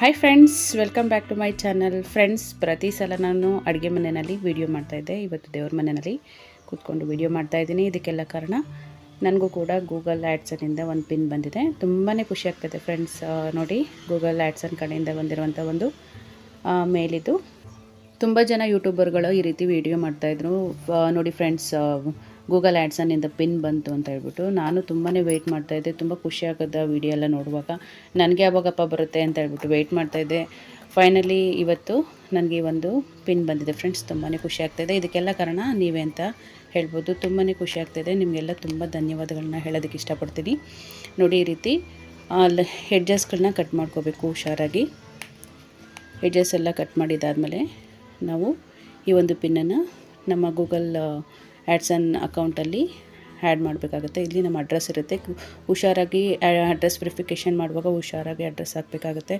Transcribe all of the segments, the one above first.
Hi friends welcome back to my channel friends ಪ್ರತಿ ಸಲ ನಾನು ಅಡುಗೆ ಮನೆಯಲ್ಲಿ ವೀಡಿಯೋ ಮಾಡ್ತಾಯಿದ್ದೆ ಇವತ್ತು ದೇವ್ರ ಮನೆಯಲ್ಲಿ ಕೂತ್ಕೊಂಡು ವೀಡಿಯೋ ಮಾಡ್ತಾಯಿದ್ದೀನಿ ಇದಕ್ಕೆಲ್ಲ ಕಾರಣ ನನಗೂ ಕೂಡ ಗೂಗಲ್ ಆ್ಯಡ್ಸನಿಂದ ಒಂದು ಪಿನ್ ಬಂದಿದೆ. ತುಂಬಾ ಖುಷಿ ಆಗ್ತದೆ ಫ್ರೆಂಡ್ಸ್ ನೋಡಿ ಗೂಗಲ್ ಆ್ಯಡ್ಸನ್ ಕಡೆಯಿಂದ ಬಂದಿರುವಂಥ ಒಂದು ಮೇಲಿದ್ದು. ಮೇಲಿದು ತುಂಬ ಜನ ಯೂಟ್ಯೂಬರ್ಗಳು ಈ ರೀತಿ ವೀಡಿಯೋ ಮಾಡ್ತಾಯಿದ್ರು ನೋಡಿ ಫ್ರೆಂಡ್ಸ್ ಗೂಗಲ್ ಆ್ಯಡ್ಸನ್ನಿಂದ ಪಿನ್ ಬಂತು ಅಂತ ಹೇಳ್ಬಿಟ್ಟು ನಾನು ತುಂಬಾ ವೆಯ್ಟ್ ಮಾಡ್ತಾಯಿದ್ದೆ ತುಂಬ ಖುಷಿ ಆಗೋದ ವೀಡಿಯೋ ಎಲ್ಲ ನೋಡುವಾಗ. ನನಗೆ ಯಾವಾಗಪ್ಪ ಬರುತ್ತೆ ಅಂತ ಹೇಳ್ಬಿಟ್ಟು ವೆಯ್ಟ್ ಮಾಡ್ತಾಯಿದ್ದೆ ಫೈನಲಿ ಇವತ್ತು ನನಗೆ ಒಂದು ಪಿನ್ ಬಂದಿದೆ. ಫ್ರೆಂಡ್ಸ್ ತುಂಬಾ ಖುಷಿ ಆಗ್ತಾಯಿದೆ ಇದಕ್ಕೆಲ್ಲ ಕಾರಣ ನೀವೇ ಅಂತ ಹೇಳ್ಬೋದು. ತುಂಬಾ ಖುಷಿ ಆಗ್ತಾಯಿದೆ ನಿಮಗೆಲ್ಲ ತುಂಬ ಧನ್ಯವಾದಗಳನ್ನ ಹೇಳೋದಕ್ಕೆ ಇಷ್ಟಪಡ್ತೀನಿ. ನೋಡಿ ಈ ರೀತಿ ಹೆಡ್ಜಸ್ಗಳನ್ನ ಕಟ್ ಮಾಡ್ಕೋಬೇಕು ಹುಷಾರಾಗಿ. ಹೆಡ್ಜಸ್ ಎಲ್ಲ ಕಟ್ ಮಾಡಿದ್ದಾದಮೇಲೆ ನಾವು ಈ ಒಂದು ಪಿನ್ನನ್ನು ನಮ್ಮ ಗೂಗಲ್ ಆ್ಯಡ್ಸನ್ ಅಕೌಂಟಲ್ಲಿ ಆ್ಯಡ್ ಮಾಡಬೇಕಾಗುತ್ತೆ. ಇಲ್ಲಿ ನಮ್ಮ ಅಡ್ರೆಸ್ ಇರುತ್ತೆ. ಹುಷಾರಾಗಿ ಅಡ್ರೆಸ್ ವೆರಿಫಿಕೇಷನ್ ಮಾಡುವಾಗ ಹುಷಾರಾಗಿ ಅಡ್ರೆಸ್ ಹಾಕಬೇಕಾಗುತ್ತೆ.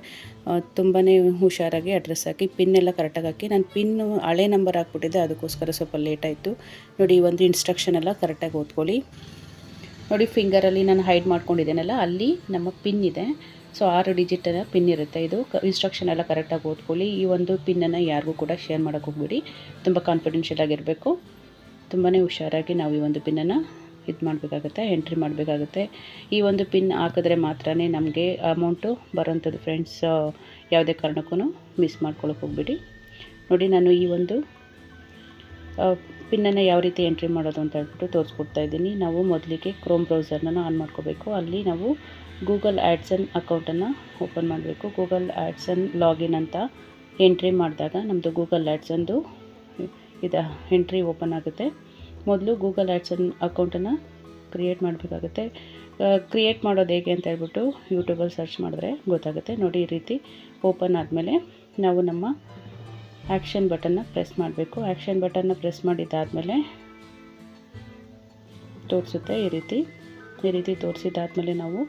ತುಂಬಾ ಹುಷಾರಾಗಿ ಅಡ್ರೆಸ್ ಹಾಕಿ ಪಿನ್ ಎಲ್ಲ ಕರೆಕ್ಟಾಗಿ ಹಾಕಿ, ನಾನು ಪಿನ್ನು ಹಳೆ ನಂಬರ್ ಹಾಕ್ಬಿಟ್ಟಿದ್ದೆ, ಅದಕ್ಕೋಸ್ಕರ ಸ್ವಲ್ಪ ಲೇಟ್ ಆಯಿತು. ನೋಡಿ ಒಂದು ಇನ್ಸ್ಟ್ರಕ್ಷನ್ ಎಲ್ಲ ಕರೆಕ್ಟಾಗಿ ಓದ್ಕೊಳ್ಳಿ. ನೋಡಿ ಫಿಂಗರಲ್ಲಿ ನಾನು ಹೈಡ್ ಮಾಡ್ಕೊಂಡಿದ್ದೇನಲ್ಲ, ಅಲ್ಲಿ ನಮ್ಮ ಪಿನ್ ಇದೆ. ಸೊ ಆರು ಡಿಜಿಟನ ಪಿನ್ ಇರುತ್ತೆ. ಇದು ಇನ್ಸ್ಟ್ರಕ್ಷನ್ ಎಲ್ಲ ಕರೆಕ್ಟಾಗಿ ಓದ್ಕೊಳ್ಳಿ. ಈ ಒಂದು ಪಿನ್ನನ್ನು ಯಾರಿಗೂ ಕೂಡ ಶೇರ್ ಮಾಡೋಕ್ಕೆ ಹೋಗ್ಬಿಡಿ. ತುಂಬ ಕಾನ್ಫಿಡೆನ್ಷಿಯಲ್ ಆಗಿರಬೇಕು. ತುಂಬಾ ಹುಷಾರಾಗಿ ನಾವು ಈ ಒಂದು ಪಿನ್ನನ್ನು ಇದು ಮಾಡಬೇಕಾಗುತ್ತೆ ಎಂಟ್ರಿ ಮಾಡಬೇಕಾಗುತ್ತೆ. ಈ ಒಂದು ಪಿನ್ ಹಾಕಿದ್ರೆ ಮಾತ್ರ ನಮಗೆ ಅಮೌಂಟು ಬರೋಂಥದ್ದು ಫ್ರೆಂಡ್ಸ್ ಯಾವುದೇ ಕಾರಣಕ್ಕೂ ಮಿಸ್ ಮಾಡ್ಕೊಳಕ್ಕೆ ಹೋಗ್ಬಿಡಿ. ನೋಡಿ, ನಾನು ಈ ಒಂದು ಪಿನ್ನನ್ನು ಯಾವ ರೀತಿ ಎಂಟ್ರಿ ಮಾಡೋದು ಅಂತ ಹೇಳ್ಬಿಟ್ಟು ತೋರಿಸ್ಕೊಡ್ತಾ ಇದ್ದೀನಿ. ನಾವು ಮೊದಲಿಗೆ ಕ್ರೋಮ್ ಬ್ರೌಸರ್ನ ಆನ್ ಮಾಡ್ಕೋಬೇಕು. ಅಲ್ಲಿ ನಾವು ಗೂಗಲ್ ಆ್ಯಡ್ಸನ್ ಅಕೌಂಟನ್ನು ಓಪನ್ ಮಾಡಬೇಕು. ಗೂಗಲ್ ಆ್ಯಡ್ಸನ್ ಲಾಗಿನ್ ಅಂತ ಎಂಟ್ರಿ ಮಾಡಿದಾಗ ನಮ್ಮದು ಗೂಗಲ್ ಆ್ಯಡ್ಸನ್ದು ಇದು ಎಂಟ್ರಿ ಓಪನ್ ಆಗುತ್ತೆ. ಮೊದಲು ಗೂಗಲ್ ಆ್ಯಡ್ಸನ್ ಅಕೌಂಟನ್ನು ಕ್ರಿಯೇಟ್ ಮಾಡಬೇಕಾಗುತ್ತೆ. ಕ್ರಿಯೇಟ್ ಮಾಡೋದು ಹೇಗೆ ಅಂತ ಹೇಳ್ಬಿಟ್ಟು ಯೂಟ್ಯೂಬಲ್ಲಿ ಸರ್ಚ್ ಮಾಡಿದ್ರೆ ಗೊತ್ತಾಗುತ್ತೆ. ನೋಡಿ ಈ ರೀತಿ ಓಪನ್ ಆದಮೇಲೆ ನಾವು ನಮ್ಮ ಆ್ಯಕ್ಷನ್ ಬಟನ್ನ ಪ್ರೆಸ್ ಮಾಡಬೇಕು. ಆ್ಯಕ್ಷನ್ ಬಟನ್ನ ಪ್ರೆಸ್ ಮಾಡಿದ್ದಾದಮೇಲೆ ತೋರಿಸುತ್ತೆ ಈ ರೀತಿ. ಈ ರೀತಿ ತೋರಿಸಿದ್ದಾದಮೇಲೆ ನಾವು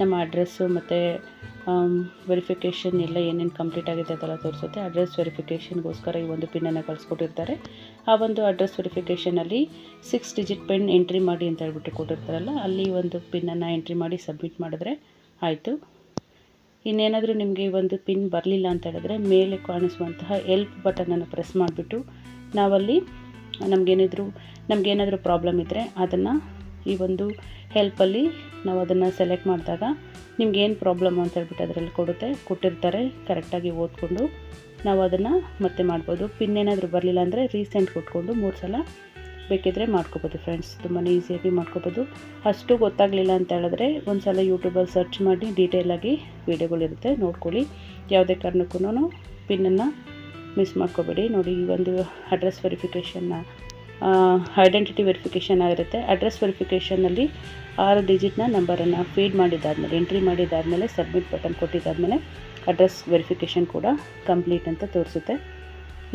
ನಮ್ಮ ಅಡ್ರೆಸ್ಸು ಮತ್ತು ವೆರಿಫಿಕೇಷನ್ ಎಲ್ಲ ಏನೇನು ಕಂಪ್ಲೀಟ್ ಆಗಿದೆ ಅದೆಲ್ಲ ತೋರಿಸುತ್ತೆ. ಅಡ್ರೆಸ್ ವೆರಿಫಿಕೇಷನ್ಗೋಸ್ಕರ ಈ ಒಂದು ಪಿನ್ನನ್ನು ಕಳಿಸ್ಕೊಟ್ಟಿರ್ತಾರೆ. ಆ ಒಂದು ಅಡ್ರೆಸ್ ವೆರಿಫಿಕೇಷನಲ್ಲಿ ಸಿಕ್ಸ್ ಡಿಜಿಟ್ ಪಿನ್ ಎಂಟ್ರಿ ಮಾಡಿ ಅಂತ ಹೇಳ್ಬಿಟ್ಟು ಕೊಟ್ಟಿರ್ತಾರಲ್ಲ, ಅಲ್ಲಿ ಒಂದು ಪಿನ್ನನ್ನು ಎಂಟ್ರಿ ಮಾಡಿ ಸಬ್ಮಿಟ್ ಮಾಡಿದ್ರೆ ಆಯಿತು. ಇನ್ನೇನಾದರೂ ನಿಮಗೆ ಒಂದು ಪಿನ್ ಬರಲಿಲ್ಲ ಅಂತ ಹೇಳಿದ್ರೆ ಮೇಲೆ ಕಾಣಿಸುವಂತಹ ಎಲ್ಪ್ ಬಟನನ್ನು ಪ್ರೆಸ್ ಮಾಡಿಬಿಟ್ಟು ನಾವಲ್ಲಿ ನಮಗೇನಿದ್ರು, ನಮಗೇನಾದರೂ ಪ್ರಾಬ್ಲಮ್ ಇದ್ದರೆ ಅದನ್ನು ಈ ಒಂದು ಹೆಲ್ಪಲ್ಲಿ ನಾವು ಅದನ್ನು ಸೆಲೆಕ್ಟ್ ಮಾಡಿದಾಗ ನಿಮ್ಗೆ ಏನು ಪ್ರಾಬ್ಲಮ್ ಅಂತ ಹೇಳ್ಬಿಟ್ಟು ಅದರಲ್ಲಿ ಕೊಡುತ್ತೆ, ಕೊಟ್ಟಿರ್ತಾರೆ ಕರೆಕ್ಟಾಗಿ ಓದ್ಕೊಂಡು ನಾವು ಅದನ್ನು ಮತ್ತೆ ಮಾಡ್ಬೋದು. ಪಿನ್ ಏನಾದರೂ ಬರಲಿಲ್ಲ ಅಂದರೆ ರೀಸೆಂಟ್ ಕೊಟ್ಕೊಂಡು ಮೂರು ಸಲ ಬೇಕಿದ್ರೆ ಮಾಡ್ಕೋಬೋದು ಫ್ರೆಂಡ್ಸ್ ತುಂಬಾ ಈಸಿಯಾಗಿ ಮಾಡ್ಕೋಬೋದು. ಅಷ್ಟು ಗೊತ್ತಾಗಲಿಲ್ಲ ಅಂತ ಹೇಳಿದ್ರೆ ಒಂದು ಸಲ ಯೂಟ್ಯೂಬಲ್ಲಿ ಸರ್ಚ್ ಮಾಡಿ ಡೀಟೇಲಾಗಿ ವೀಡಿಯೋಗಳಿರುತ್ತೆ ನೋಡ್ಕೊಳ್ಳಿ. ಯಾವುದೇ ಕಾರಣಕ್ಕೂ ಪಿನ್ನನ್ನು ಮಿಸ್ ಮಾಡ್ಕೋಬೇಡಿ. ನೋಡಿ ಈ ಒಂದು ಅಡ್ರೆಸ್ ವೆರಿಫಿಕೇಷನ್ನ ಐಡೆಂಟಿಟಿ ವೆರಿಫಿಕೇಷನ್ ಆಗಿರುತ್ತೆ. ಅಡ್ರೆಸ್ ವೆರಿಫಿಕೇಷನಲ್ಲಿ ಆರು ಡಿಜಿಟ್ನ ನಂಬರನ್ನು ಫೀಡ್ ಮಾಡಿದ್ದಾದಮೇಲೆ ಎಂಟ್ರಿ ಮಾಡಿದ್ದಾದಮೇಲೆ ಸಬ್ಮಿಟ್ ಬಟನ್ ಕೊಟ್ಟಿದ್ದಾದಮೇಲೆ ಅಡ್ರೆಸ್ ವೆರಿಫಿಕೇಷನ್ ಕೂಡ ಕಂಪ್ಲೀಟ್ ಅಂತ ತೋರಿಸುತ್ತೆ.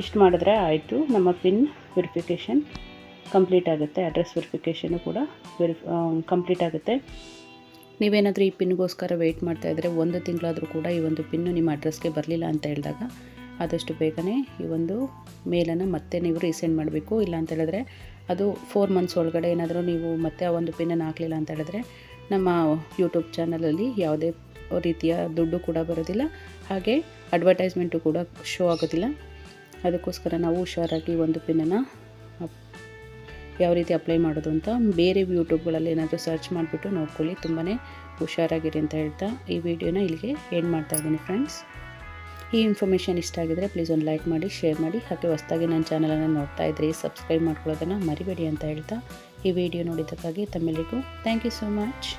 ಇಷ್ಟು ಮಾಡಿದ್ರೆ ಆಯಿತು. ನಮ್ಮ ಪಿನ್ ವೆರಿಫಿಕೇಷನ್ ಕಂಪ್ಲೀಟ್ ಆಗುತ್ತೆ. ಅಡ್ರೆಸ್ ವೆರಿಫಿಕೇಷನು ಕೂಡ ವೆರಿ ಕಂಪ್ಲೀಟ್ ಆಗುತ್ತೆ. ನೀವೇನಾದರೂ ಈ ಪಿನ್ಗೋಸ್ಕರ ವೆಯ್ಟ್ ಮಾಡ್ತಾಯಿದ್ರೆ ಒಂದು ತಿಂಗಳಾದರೂ ಕೂಡ ಈ ಒಂದು ಪಿನ್ನು ನಿಮ್ಮ ಅಡ್ರೆಸ್ಗೆ ಬರಲಿಲ್ಲ ಅಂತ ಹೇಳಿದಾಗ ಆದಷ್ಟು ಬೇಗನೆ ಈ ಒಂದು ಮೇಲನ್ನು ಮತ್ತೆ ನೀವು ರೀಸೆಂಡ್ ಮಾಡಬೇಕು. ಇಲ್ಲ ಅಂತ ಹೇಳಿದ್ರೆ ಅದು ಫೋರ್ ಮಂತ್ಸ್ ಒಳಗಡೆ ಏನಾದರೂ ನೀವು ಮತ್ತೆ ಆ ಒಂದು ಪಿನ್ನನ್ನು ಹಾಕಲಿಲ್ಲ ಅಂತ ಹೇಳಿದ್ರೆ ನಮ್ಮ ಯೂಟ್ಯೂಬ್ ಚಾನಲಲ್ಲಿ ಯಾವುದೇ ರೀತಿಯ ದುಡ್ಡು ಕೂಡ ಬರೋದಿಲ್ಲ. ಹಾಗೆ ಅಡ್ವರ್ಟೈಸ್ಮೆಂಟು ಕೂಡ ಶೋ ಆಗೋದಿಲ್ಲ. ಅದಕ್ಕೋಸ್ಕರ ನಾವು ಹುಷಾರಾಗಿ ಒಂದು ಪಿನ್ನನ್ನು ಯಾವ ರೀತಿ ಅಪ್ಲೈ ಮಾಡೋದು ಅಂತ ಬೇರೆ ಯೂಟ್ಯೂಬ್ಗಳಲ್ಲಿ ಏನಾದರೂ ಸರ್ಚ್ ಮಾಡಿಬಿಟ್ಟು ನೋಡ್ಕೊಳ್ಳಿ. ತುಂಬಾ ಹುಷಾರಾಗಿರಿ ಅಂತ ಹೇಳ್ತಾ ಈ ವಿಡಿಯೋನ ಇಲ್ಲಿಗೆ ಎಂಡ್ ಮಾಡ್ತಾ ಇದ್ದೀನಿ ಫ್ರೆಂಡ್ಸ್ ಈ ಇನ್ಫಾರ್ಮೇಷನ್ ಇಷ್ಟ ಆಗಿದ್ರೆ ಪ್ಲೀಸ್ ಒಂದು ಲೈಕ್ ಮಾಡಿ ಶೇರ್ ಮಾಡಿ. ಹಾಗೆ ಹೊಸದಾಗಿ ನನ್ನ ಚಾನಲನ್ನು ನೋಡ್ತಾ ಇದ್ರಿ ಸಬ್ಸ್ಕ್ರೈಬ್ ಮಾಡ್ಕೊಳ್ಳೋದನ್ನು ಮರಿಬೇಡಿ ಅಂತ ಹೇಳ್ತಾ ಈ ವಿಡಿಯೋ ನೋಡಿದ್ದಕ್ಕಾಗಿ ತಮ್ಮೆಲ್ಲರಿಗೂ ಥ್ಯಾಂಕ್ ಯು ಸೋ ಮಚ್